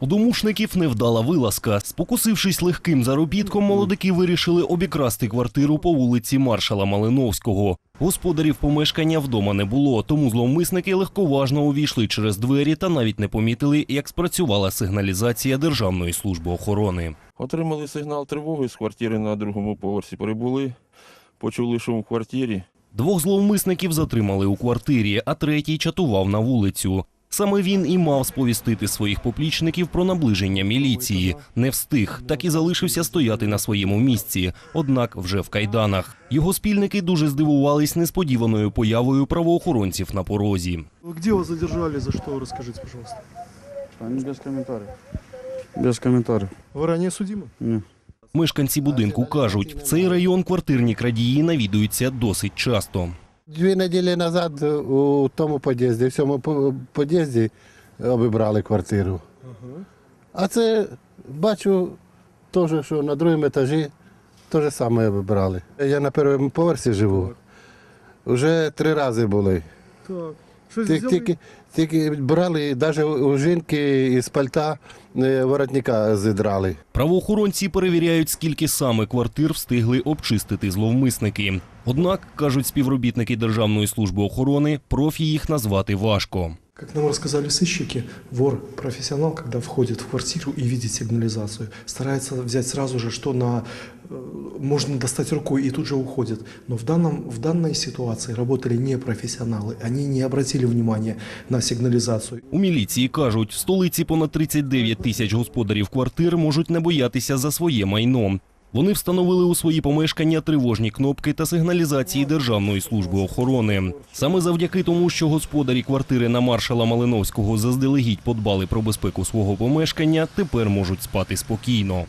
У домушників невдала вилазка. Спокусившись легким заробітком, молодики вирішили обікрасти квартиру по вулиці маршала Малиновського. Господарів помешкання вдома не було, тому зловмисники легковажно увійшли через двері та навіть не помітили, як спрацювала сигналізація Державної служби охорони. Отримали сигнал тривоги з квартири на другому поверсі. Прибули, почули шум в квартирі. Двох зловмисників затримали у квартирі, а третій чатував на вулицю. Саме він і мав сповістити своїх поплічників про наближення міліції. Не встиг, так і залишився стояти на своєму місці, однак вже в кайданах. Його спільники дуже здивувались несподіваною появою правоохоронців на порозі. Где вас задержали, за что, расскажите, пожалуйста. Они без комментариев. Без комментариев. Вы ранее судимы? Ні. Мешканці будинку кажуть, в цей район квартирні крадії навідуються досить часто. Дві неділі назад у тому під'їзді, в цьому під'їзді обібрали квартиру. А це бачу теж, що на другому етажі те саме обібрали. Я на першому поверсі живу. Вже три рази були. Так. Что Тільки? Тільки, тільки брали, навіть у жінки із пальта е, воротника зідрали. Правоохоронці перевіряють, скільки саме квартир встигли обчистити зловмисники. Однак, кажуть співробітники Державної служби охорони, профі їх назвати важко. Как нам рассказали сыщики, вор, профессионал, когда входит в квартиру и видит сигнализацию, старается взять сразу же, что на э, можно достать рукой и тут же уходит. Но в, данном, в данной ситуации работали не профессионалы, они не обратили внимания на сигнализацию. У міліції кажуть, в столиці понад 39 тисяч господарів квартир можуть не боятися за своє майно. Вони встановили у свої помешкання тривожні кнопки та сигналізації Державної служби охорони. Саме завдяки тому, що господарі квартири на маршала Малиновського заздалегідь подбали про безпеку свого помешкання, тепер можуть спати спокійно.